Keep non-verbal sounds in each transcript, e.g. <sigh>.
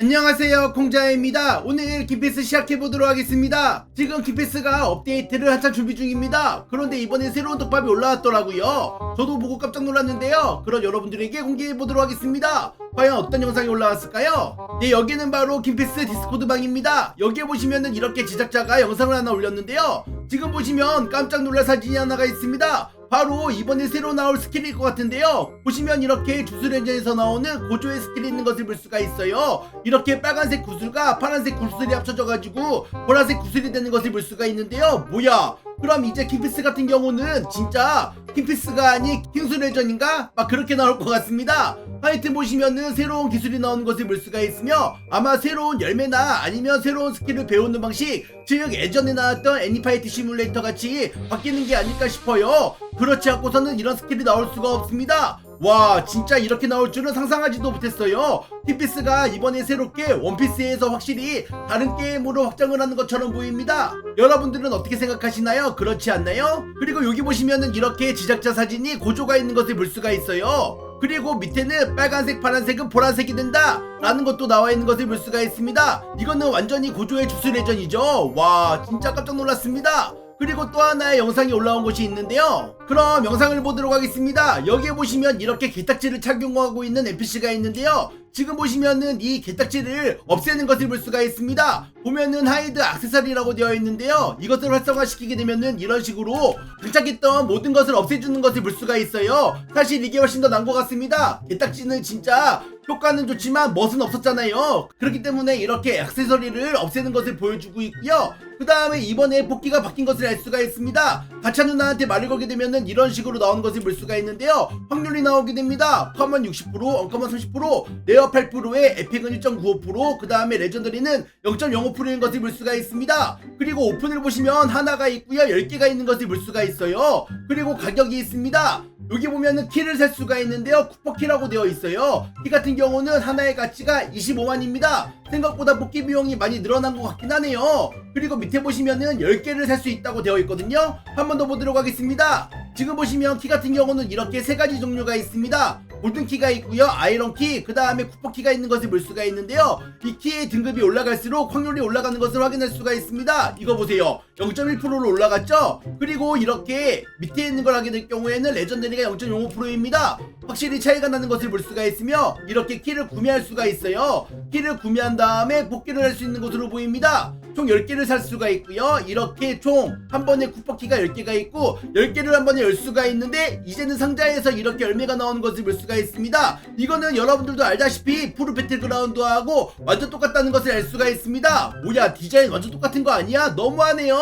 안녕하세요 콩자입니다. 오늘 기피스 시작해보도록 하겠습니다. 지금 기피스가 업데이트를 한참 준비 중입니다. 그런데 이번에 새로운 독밥이 올라왔더라고요. 저도 보고 깜짝 놀랐는데요. 그럼 여러분들에게 공개해보도록 하겠습니다 과연 어떤 영상이 올라왔을까요? 네 여기는 바로 김피스 디스코드 방입니다 여기에 보시면은 이렇게 제작자가 영상을 하나 올렸는데요 지금 보시면 깜짝 놀랄 사진이 하나가 있습니다 바로 이번에 새로 나올 스킬일 것 같은데요. 보시면 이렇게 주술연전에서 나오는 고조의 스킬이 있는 것을 볼 수가 있어요. 이렇게 빨간색 구슬과 파란색 구슬이 합쳐져 가지고 보라색 구슬이 되는 것을 볼 수가 있는데요. 뭐야? 그럼 이제 킹피스 같은 경우는 진짜 킹피스가 아닌 킹술레전인가? 막 그렇게 나올 것 같습니다. 하여튼 보시면은 새로운 기술이 나오는 것을 볼 수가 있으며 아마 새로운 열매나 아니면 새로운 스킬을 배우는 방식 즉 예전에 나왔던 애니파이트 시뮬레이터 같이 바뀌는 게 아닐까 싶어요. 그렇지 않고서는 이런 스킬이 나올 수가 없습니다. 와 진짜 이렇게 나올 줄은 상상하지도 못했어요. 티피스가 이번에 새롭게 원피스에서 확실히 다른 게임으로 확장을 하는 것처럼 보입니다. 여러분들은 어떻게 생각하시나요? 그렇지 않나요? 그리고 여기 보시면은 이렇게 제작자 사진이 고조가 있는 것을 볼 수가 있어요. 그리고 밑에는 빨간색, 파란색은 보라색이 된다! 라는 것도 나와 있는 것을 볼 수가 있습니다. 이거는 완전히 고조의 주술 레전이죠. 와, 진짜 깜짝 놀랐습니다. 그리고 또 하나의 영상이 올라온 곳이 있는데요. 그럼 영상을 보도록 하겠습니다. 여기에 보시면 이렇게 개딱지를 착용하고 있는 NPC가 있는데요. 지금 보시면은 이 개딱지를 없애는 것을 볼 수가 있습니다. 보면은 하이드 악세사리라고 되어 있는데요. 이것을 활성화시키게 되면은 이런 식으로 장착했던 모든 것을 없애주는 것을 볼 수가 있어요. 사실 이게 훨씬 더 나은 것 같습니다. 개딱지는 진짜 효과는 좋지만 멋은 없었잖아요. 그렇기 때문에 이렇게 액세서리를 없애는 것을 보여주고 있고요. 그 다음에 이번에 복귀가 바뀐 것을 알 수가 있습니다. 가차 누나한테 말을 걸게 되면은 이런 식으로 나오는 것을 볼 수가 있는데요. 확률이 나오게 됩니다. 컴은 60%, 언컴은 30%, 레어 8%에 에픽은 1.95%, 그 다음에 레전더리는 0.05%인 것을 볼 수가 있습니다. 그리고 오픈을 보시면 하나가 있고요. 10개가 있는 것을 볼 수가 있어요. 그리고 가격이 있습니다. 여기 보면은 키를 살 수가 있는데요. 쿠퍼키라고 되어 있어요. 키 같은 경우는 하나의 가치가 25만입니다. 생각보다 복귀 비용이 많이 늘어난 것 같긴 하네요. 그리고 밑에 보시면은 10개를 살 수 있다고 되어 있거든요. 한 번 더 보도록 하겠습니다. 지금 보시면 키 같은 경우는 이렇게 세 가지 종류가 있습니다. 골든 키가 있고요, 아이런 키, 그 다음에 쿠퍼 키가 있는 것을 볼 수가 있는데요. 이 키의 등급이 올라갈수록 확률이 올라가는 것을 확인할 수가 있습니다. 이거 보세요. 0.1%로 올라갔죠? 그리고 이렇게 밑에 있는 걸 하게 될 경우에는 레전드리가 0.05%입니다. 확실히 차이가 나는 것을 볼 수가 있으며 이렇게 키를 구매할 수가 있어요. 키를 구매한 다음에 복귀를 할 수 있는 것으로 보입니다. 총 10개를 살 수가 있고요. 이렇게 총 한 번에 쿠퍼키가 10개가 있고 10개를 한 번에 열 수가 있는데 이제는 상자에서 이렇게 열매가 나오는 것을 볼 수가 있습니다. 이거는 여러분들도 알다시피 푸르 배틀그라운드하고 완전 똑같다는 것을 알 수가 있습니다. 뭐야 디자인 완전 똑같은 거 아니야? 너무하네요.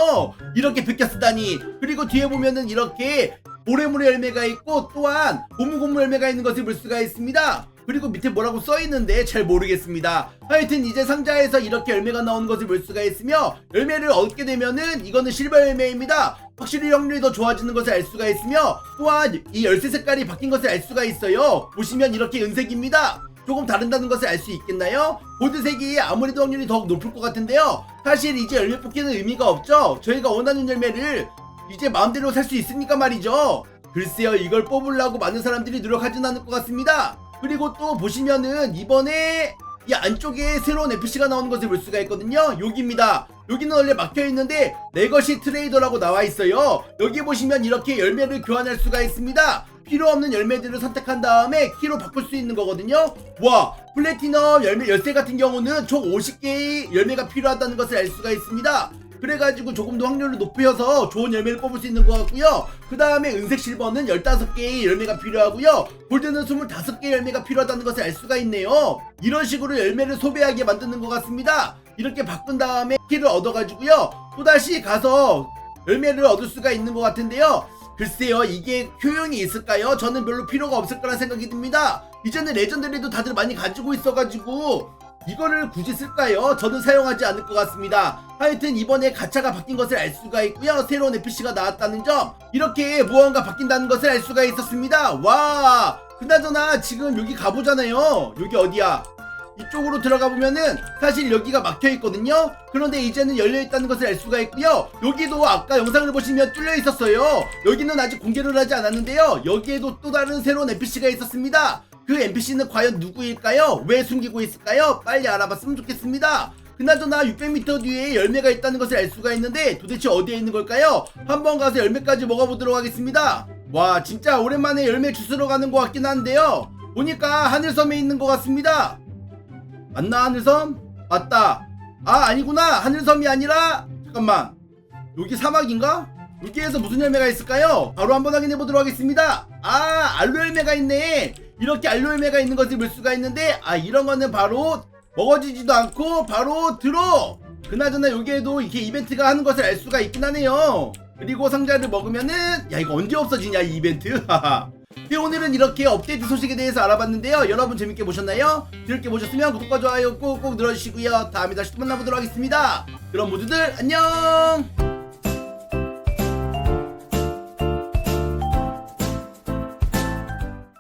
이렇게 베껴 쓰다니. 그리고 뒤에 보면은 이렇게 모래모래 열매가 있고 또한 고무고무 열매가 있는 것을 볼 수가 있습니다. 그리고 밑에 뭐라고 써 있는데 잘 모르겠습니다. 하여튼 이제 상자에서 이렇게 열매가 나오는 것을 볼 수가 있으며 열매를 얻게 되면은 이거는 실버 열매입니다. 확실히 확률이 더 좋아지는 것을 알 수가 있으며 또한 이 열쇠 색깔이 바뀐 것을 알 수가 있어요. 보시면 이렇게 은색입니다. 조금 다른다는 것을 알 수 있겠나요? 보드색이 아무래도 확률이 더욱 높을 것 같은데요. 사실 이제 열매 뽑기는 의미가 없죠. 저희가 원하는 열매를 이제 마음대로 살 수 있으니까 말이죠. 글쎄요, 이걸 뽑으려고 많은 사람들이 노력하진 않을 것 같습니다. 그리고 또 보시면은 이번에 이 안쪽에 새로운 NPC가 나오는 것을 볼 수가 있거든요. 여기입니다. 여기는 원래 막혀 있는데 내 것이 트레이더라고 나와 있어요. 여기 보시면 이렇게 열매를 교환할 수가 있습니다. 필요 없는 열매들을 선택한 다음에 키로 바꿀 수 있는 거거든요. 와, 플래티넘 열매 열쇠 같은 경우는 총 50개의 열매가 필요하다는 것을 알 수가 있습니다. 그래가지고 조금 더 확률을 높여서 좋은 열매를 뽑을 수 있는 것 같고요. 그 다음에 은색 실버는 15개의 열매가 필요하고요. 골드는 25개의 열매가 필요하다는 것을 알 수가 있네요. 이런 식으로 열매를 소비하게 만드는 것 같습니다. 이렇게 바꾼 다음에 키를 얻어가지고요. 또다시 가서 열매를 얻을 수가 있는 것 같은데요. 글쎄요, 이게 효용이 있을까요? 저는 별로 필요가 없을 거란 생각이 듭니다. 이제는 레전드리도 다들 많이 가지고 있어가지고 이거를 굳이 쓸까요? 저는 사용하지 않을 것 같습니다. 하여튼 이번에 가차가 바뀐 것을 알 수가 있고요. 새로운 NPC가 나왔다는 점, 이렇게 무언가 바뀐다는 것을 알 수가 있었습니다. 와, 그나저나 지금 여기 가보잖아요. 여기 어디야? 이쪽으로 들어가 보면은 사실 여기가 막혀 있거든요. 그런데 이제는 열려 있다는 것을 알 수가 있고요. 여기도 아까 영상을 보시면 뚫려 있었어요. 여기는 아직 공개를 하지 않았는데요. 여기에도 또 다른 새로운 NPC가 있었습니다. 그 NPC는 과연 누구일까요? 왜 숨기고 있을까요? 빨리 알아봤으면 좋겠습니다. 그나저나 600m 뒤에 열매가 있다는 것을 알 수가 있는데 도대체 어디에 있는 걸까요? 한번 가서 열매까지 먹어보도록 하겠습니다. 와 진짜 오랜만에 열매 주스러 가는 것 같긴 한데요. 보니까 하늘섬에 있는 것 같습니다. 맞나 하늘섬? 맞다. 아 아니구나 하늘섬이 아니라 잠깐만 여기 사막인가? 여기에서 무슨 열매가 있을까요? 바로 한번 확인해 보도록 하겠습니다. 아 알로 열매가 있네. 이렇게 알로 열매가 있는 것을 볼 수가 있는데 아 이런 거는 바로 먹어지지도 않고 바로 들어. 그나저나 여기에도 이렇게 이벤트가 하는 것을 알 수가 있긴 하네요. 그리고 상자를 먹으면은 야 이거 언제 없어지냐 이 이벤트. <laughs> 네, 오늘은 이렇게 업데이트 소식에 대해서 알아봤는데요. 여러분 재밌게 보셨나요? 재밌게 보셨으면 구독과 좋아요 꾹꾹 눌러주시고요. 다음에 다시 또 만나보도록 하겠습니다. 그럼 모두들 안녕!